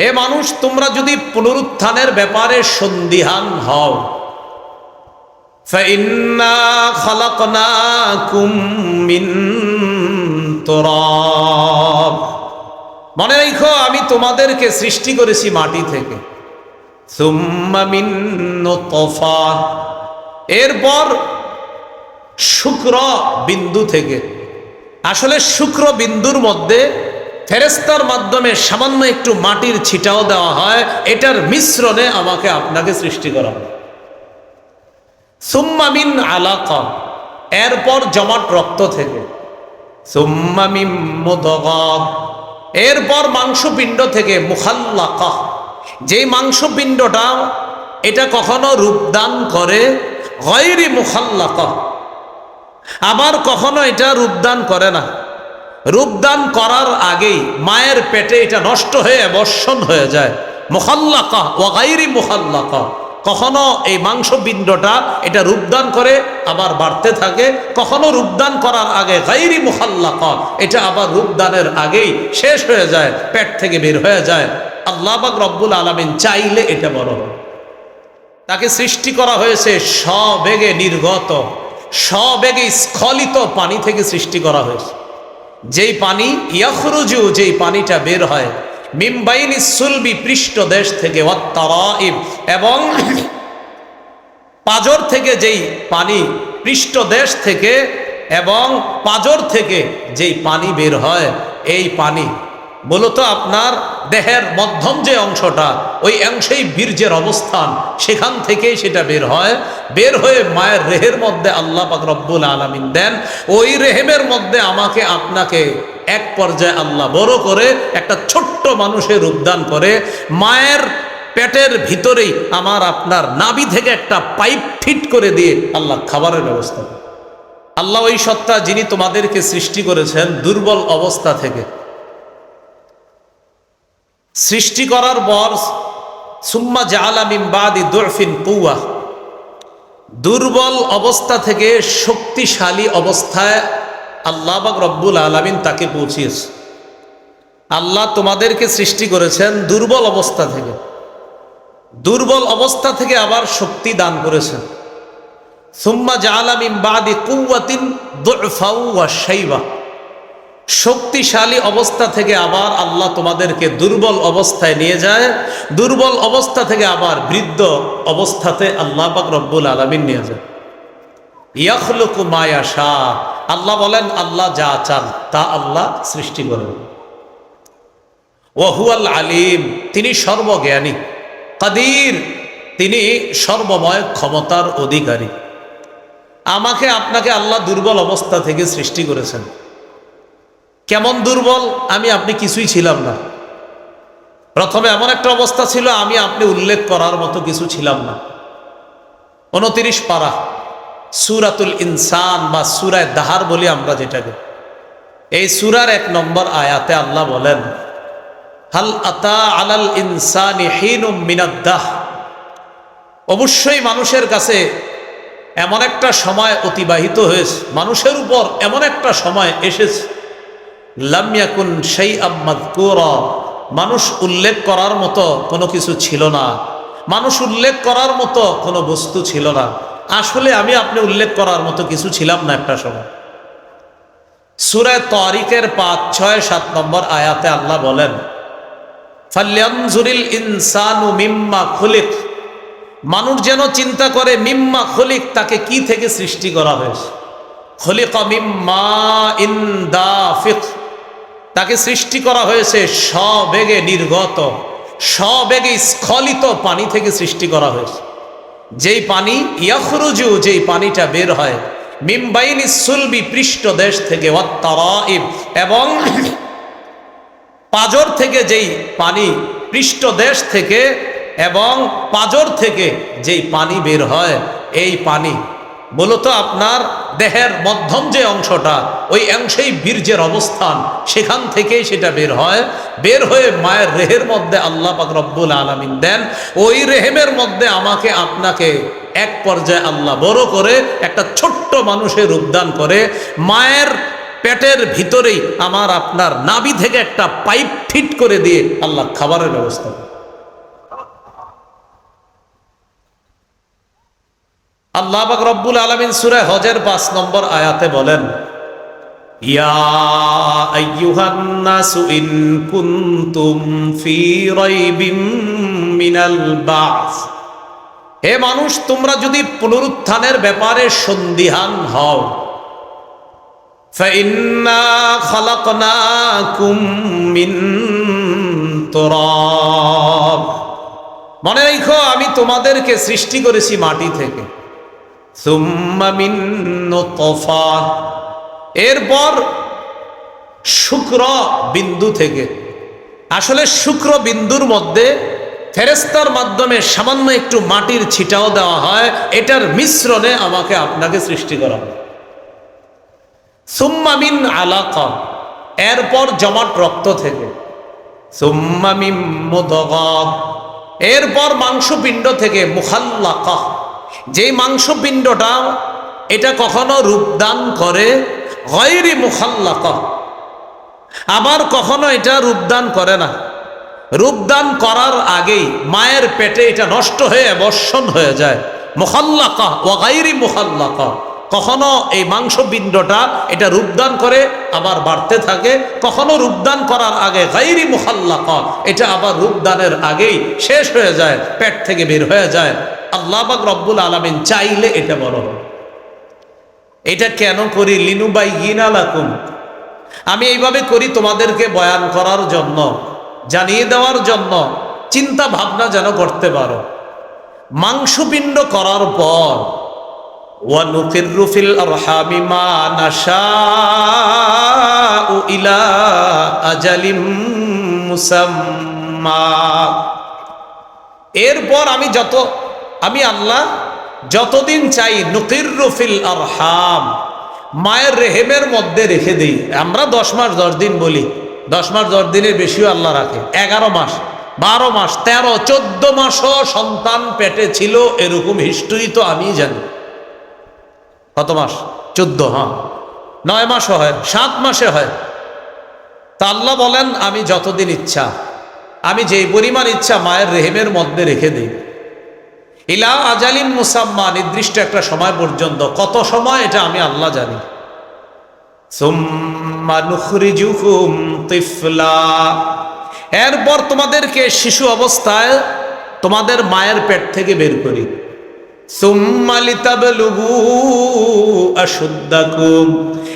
হে মানুষ, তোমরা যদি পুনরুত্থানের ব্যাপারে সন্দিহান হও। মনে রেখো, আমি তোমাদেরকে সৃষ্টি করেছি মাটি থেকে। এরপর শুক্র বিন্দু থেকে। আসলে শুক্র বিন্দুর মধ্যে ফেরেস্তার মাধ্যমে সামান্য একটু মাটির ছিটাও দেওয়া হয়, এটার মিশ্রণে আমাকে আপনাকে সৃষ্টি করা হয় সুম্মামিন আলাকা, এরপর জমাট রক্ত থেকে। সুম্মামিম এরপর মাংসপিণ্ড থেকে মুখাল্লাকা। যেই মাংসপিণ্ডটা এটা কখনো রূপদান করে গয়রি মুখাল্লাকা, আবার কখনো এটা রূপদান করে না। রূপদান করার আগেই মায়ের পেটে এটা নষ্ট হয়ে বর্ষণ হয়ে যায়। মুখাল্লাকা ও গাইরি মুখাল্লাকা। কখনো এই মাংসপিণ্ডটা এটা রূপদান করে আবার বাড়তে থাকে, কখনো রূপদান করার আগে গাইরি মুখাল্লাকা, এটা আবার রূপদানের আগেই শেষ হয়ে যায়, পেট থেকে বের হয়ে যায়। আল্লাহ বাক রব্বুল আলমিন চাইলে এটা বড় তাকে সৃষ্টি করা হয়েছে সবেগে নির্গত, সবেগে স্খলিত পানি থেকে সৃষ্টি করা হয়েছে। যেই পানি ইয়াখরুজু, যেই পানিটা বের হয় মিমবাইনি সুলবি পৃষ্ঠ দেশ থেকে এবং পাজর থেকে যেই পানি পৃষ্ঠ দেশ থেকে, এবং পাজর থেকে যেই পানি বের হয়, এই পানি মূলত আপনার দেহের মধ্যম যে অংশটা, ওই অংশেই বীর্যের অবস্থান, সেখান থেকেই সেটা বের হয়। বের হয়ে মায়ের রেহের মধ্যে আল্লাহ পাক রব্বুল আলমিন দেন। ওই রেহেমের মধ্যে আমাকে আপনাকে এক পর্যায়ে আল্লাহ বড় করে, একটা ছোট্ট মানুষের রূপদান করে। মায়ের পেটের ভিতরেই আমার আপনার নাভি থেকে একটা পাইপ ফিট করে দিয়ে আল্লাহ খাবারের ব্যবস্থা আল্লাহ ওই সত্তা যিনি তোমাদেরকে সৃষ্টি করেছেন দুর্বল অবস্থা থেকে সৃষ্টি করার পর সুম্মা জালামিম বাদি দরফিন কৌয়া দুর্বল অবস্থা থেকে শক্তিশালী অবস্থায় আল্লাহ বাক রব্বুল আলমিন তাকে পৌঁছিয়েছে। আল্লাহ তোমাদেরকে সৃষ্টি করেছেন দুর্বল অবস্থা থেকে। দুর্বল অবস্থা থেকে আবার শক্তি দান করেছেন। সুম্মা জালামিম বাদি কুয়াতিন দরফাউ শাইবা। শক্তিশালী অবস্থা থেকে আবার আল্লাহ তোমাদেরকে দুর্বল অবস্থায় নিয়ে যায়। দুর্বল অবস্থা থেকে আবার বৃদ্ধ অবস্থাতে আল্লাহ পাক রব্বুল আলমিন নিয়ে যায়। ইয়াখলুকু মায়া শাহ আল্লাহ বলেন, আল্লাহ যা চান তা আল্লাহ সৃষ্টি করেন। ওহুয়াল আলিম। তিনি সর্বজ্ঞানী। কাদির। তিনি সর্বময় ক্ষমতার অধিকারী। আমাকে, আপনাকে আল্লাহ দুর্বল অবস্থা থেকে সৃষ্টি করেছেন। কেমন দুর্বল, আমি আপনি কিছুই ছিলাম না। প্রথমে এমন একটা অবস্থা ছিল, আমি আপনি উল্লেখ করার মতো কিছু ছিলাম না। উনতিরিশ পারা, সুরাতুল ইনসান বা সুরায় দাহার বলি আমরা যেটাকে। এই সুরার এক নম্বর আয়াতে আল্লাহ বলেন, হাল আতা আলাল ইনসানি মিনাদ্দাহ অবশ্যই মানুষের কাছে এমন একটা সময় অতিবাহিত হয়েছে, মানুষের উপর এমন একটা সময় এসেছে। লামিয়াকুন সেই আম্মাদ মানুষ উল্লেখ করার মতো কোনো কিছু ছিল না। মানুষ উল্লেখ করার মতো কোনো বস্তু ছিল না। আসলে আমি আপনি উল্লেখ করার মতো কিছু ছিলাম না একটা সময়। সুরায় তরিকের পাঁচ, ছয়, সাত নম্বর আয়াতে আল্লাহ বলেন ফাল্যানজুরিল ইনসানু মিম্মা খুলিক। মানুষ যেন চিন্তা করে মিম্মা খলিক, তাকে কি থেকে সৃষ্টি করা হয়েছে? খলিক মিম্মা ইন দা ইন্দাফিক তাকে সৃষ্টি করা হয়েছে সবেগে নির্গত সবেগে স্খলিত পানি থেকে সৃষ্টি করা হয়েছে। যেই পানি ইয়াখরুজু, যেই পানিটা বের হয় মিমবাইনি সুলবি পৃষ্ঠ দেশ থেকে এবং পাজর থেকে যেই পানি পৃষ্ঠ দেশ থেকে, এবং পাজর থেকে যেই পানি বের হয়, এই পানি মূলত আপনার দেহের মধ্যম যে অংশটা, ওই অংশেই বীর্যের অবস্থান, সেখান থেকেই সেটা বের হয়। বের হয়ে মায়ের রেহের মধ্যে আল্লাহ পাক রব্বুল আলমিন দেন। ওই রেহেমের মধ্যে আমাকে আপনাকে এক পর্যায়ে আল্লাহ বড় করে একটা ছোট্ট মানুষের রূপদান করে। মায়ের পেটের ভিতরেই আমার আপনার নাভি থেকে একটা পাইপ ফিট করে দিয়ে আল্লাহ খাবারের ব্যবস্থা করে। আল্লাহ পাক রব্বুল আলমিন সুরে হজের পাঁচ নম্বর আয়াতে বলেন ইয়া আইয়ুহান নাসু ইন কুনতুম ফি রাইবিম মিনাল বাস হে মানুষ তোমরা যদি পুনরুত্থানের ব্যাপারে সন্দিহান হও فإنا خلقناكم من تراب মনে রেখো আমি তোমাদেরকে সৃষ্টি করেছি মাটি থেকে সুম্মা মিন নুতফা এরপর শুক্র বিন্দু থেকে। আসলে শুক্র বিন্দুর মধ্যে ফেরেস্তার মাধ্যমে সামান্য একটু মাটির ছিটাও দেওয়া হয়। এটার মিশ্রণে আমাকে আপনাকে সৃষ্টি করা হয়। সুম্মামিন আলাকা। এরপর জমাট রক্ত থেকে। সুম্মামিম এরপর মাংসপিণ্ড থেকে মুখাল্লাকা। যেই মাংসপিণ্ডটা এটা কখনো রূপদান করে গয়রি মুখাল্লাকা আবার কখনো এটা রূপদান করে না। রূপদান করার আগেই মায়ের পেটে এটা নষ্ট হয়ে বর্ষণ হয়ে যায়। মুখাল্লাকা ও গাইরি মুখাল্লাকা কখনো এই মাংসপিণ্ডটা এটা রূপদান করে আবার বাড়তে থাকে। কখনো রূপদান করার আগে গাইরি মুখাল্লাকা এটা আবার রূপদানের আগেই শেষ হয়ে যায়, পেট থেকে বের হয়ে যায়। আল্লাহবাক রব্বুল আলমেন চাইলে এটা বড় এটা কেন করি? লিনু বাই ইনালাকুম আমি এইভাবে করি তোমাদেরকে বয়ান করার জন্য, জানিয়ে দেওয়ার জন্য, চিন্তা ভাবনা যেন করতে পারো। মাংসপিণ্ড করার পর নাশা ইলা এরপর আমি যত আমি আল্লাহ যতদিন চাই নুকিরুফিল আরহাম, মায়ের রেহেমের মধ্যে রেখে দিই। আমরা দশ মাস দশ দিন বলি, দশ মাস দশ দিনের বেশিও আল্লাহ রাখে। এগারো মাস, বারো মাস, তেরো, চোদ্দ মাসও সন্তান পেটে ছিল, এরকম হিস্ট্রি তো আমি জানি। কত মাস? চোদ্দ হ্যাঁ। নয় মাসও হয়, সাত মাসে হয়। তা আল্লাহ বলেন, আমি যতদিন ইচ্ছা, আমি যেই পরিমাণ ইচ্ছা মায়ের রেহেমের মধ্যে রেখে দিই। ইলা আজালিম মুসাম্মা, নির্দিষ্ট একটা সময় পর্যন্ত। কত সময় এটা আমি আল্লাহ জানি। এরপর তোমাদেরকে শিশু অবস্থায় তোমাদের মায়ের পেট থেকে বের করি।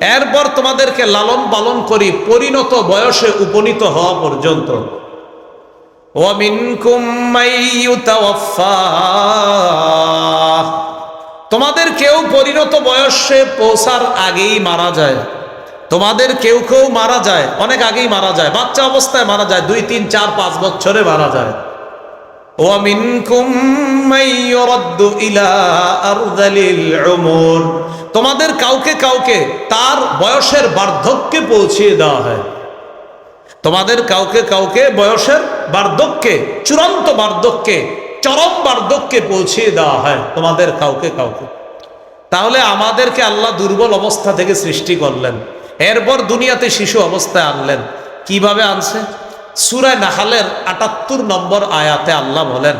এরপর তোমাদেরকে লালন পালন করি, পরিণত বয়সে উপনীত হওয়া পর্যন্ত। তোমাদের কেউ পরিণত বয়সে পৌঁছার আগেই মারা যায়। তোমাদের কেউ কেউ মারা যায়, অনেক আগেই মারা যায়, বাচ্চা অবস্থায় মারা যায়, দুই, তিন, চার, পাঁচ বছরে মারা যায়। তোমাদের কাউকে কাউকে তার বয়সের বার্ধক্যে পৌঁছিয়ে দেওয়া হয়। তোমাদের কাউকে কাউকে বয়সের বার্ধক্যে, চূড়ান্ত বার্ধক্যে, চরম বার্ধক্যে পৌঁছিয়ে দেওয়া হয়, তোমাদের কাউকে কাউকে। তাহলে আমাদেরকে আল্লাহ দুর্বল অবস্থা থেকে সৃষ্টি করলেন। এরপর দুনিয়াতে শিশু অবস্থায় আনলেন। কীভাবে আনছে? সুরায় নাহালের আটাত্তর নম্বর আয়াতে আল্লাহ বলেন,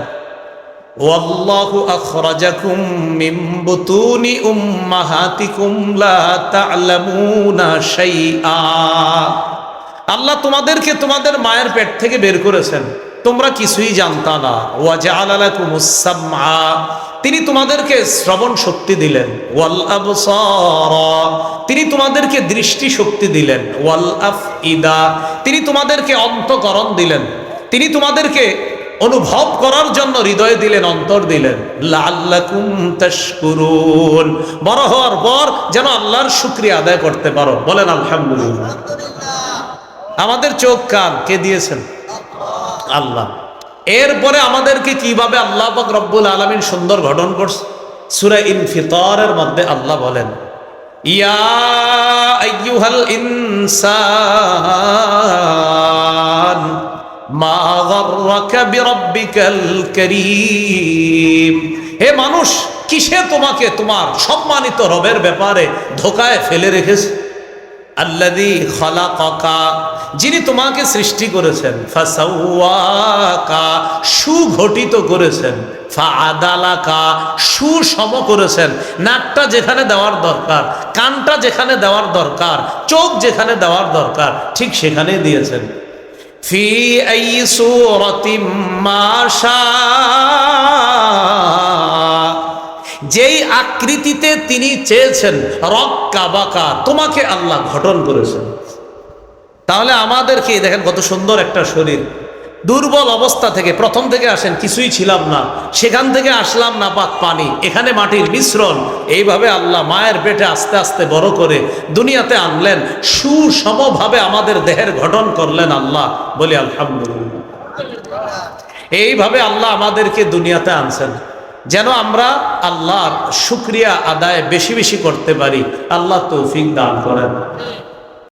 ওয়াল্লাহু আল্লাহ তোমাদেরকে তোমাদের মায়ের পেট থেকে বের করেছেন। তোমরা কিছুই জানতা না। ওয়াজআলা লাকুমুস সামআ তিনি তোমাদেরকে শ্রবণ শক্তি দিলেন। ওয়াল তিনি তোমাদেরকে দৃষ্টি শক্তি দিলেন। ওয়াল আফইদা তিনি তোমাদেরকে অন্তকরণ দিলেন। তিনি তোমাদেরকে অনুভব করার জন্য হৃদয় দিলেন, অন্তর দিলেন। বড় হওয়ার পর যেন আল্লাহর শুকরিয়া আদায় করতে পারো। বলেন আলহামদুলিল্লাহ। আমাদের চোখ কান, কে দিয়েছেন? আল্লাহ। এরপরে আমাদেরকে কীভাবে আল্লাহ পাক রব্বুল আলমিন সুন্দর গঠন করছে? সুরা ইনফিতরের মধ্যে আল্লাহ বলেন, ইয়া মা হে মানুষ, কিসে তোমাকে তোমার সম্মানিত রবের ব্যাপারে ধোকায় ফেলে রেখেছে? আল্লাদি খলাকা যিনি তোমাকে সৃষ্টি করেছেন সুঘটিত করেছেন, ফাআদালাকা সুসম করেছেন। নাকটা যেখানে দেওয়ার দরকার, কানটা যেখানে দেওয়ার দরকার, চোখ যেখানে দেওয়ার দরকার, ঠিক সেখানে দিয়েছেন। ফি মা যেই আকৃতিতে তিনি চেয়েছেন রক্কা বাকা তোমাকে আল্লাহ গঠন করেছেন। তাহলে আমাদেরকে, দেখেন কত সুন্দর একটা শরীর। দুর্বল অবস্থা থেকে প্রথম থেকে আসেন, কিছুই ছিলাম না। সেখান থেকে আসলাম না পাক পানি, এখানে মাটির মিশ্রণ। এইভাবে আল্লাহ মায়ের পেটে আস্তে আস্তে বড় করে দুনিয়াতে আনলেন, সুসমভাবে আমাদের দেহের গঠন করলেন আল্লাহ বলি আলহামদুলিল্লাহ। এইভাবে আল্লাহ আমাদেরকে দুনিয়াতে আনছেন। যেন আমরা আল্লাহর শুক্রিয়া আদায় বেশি বেশি করতে পারি। আল্লাহ তৌফিক দান করেন।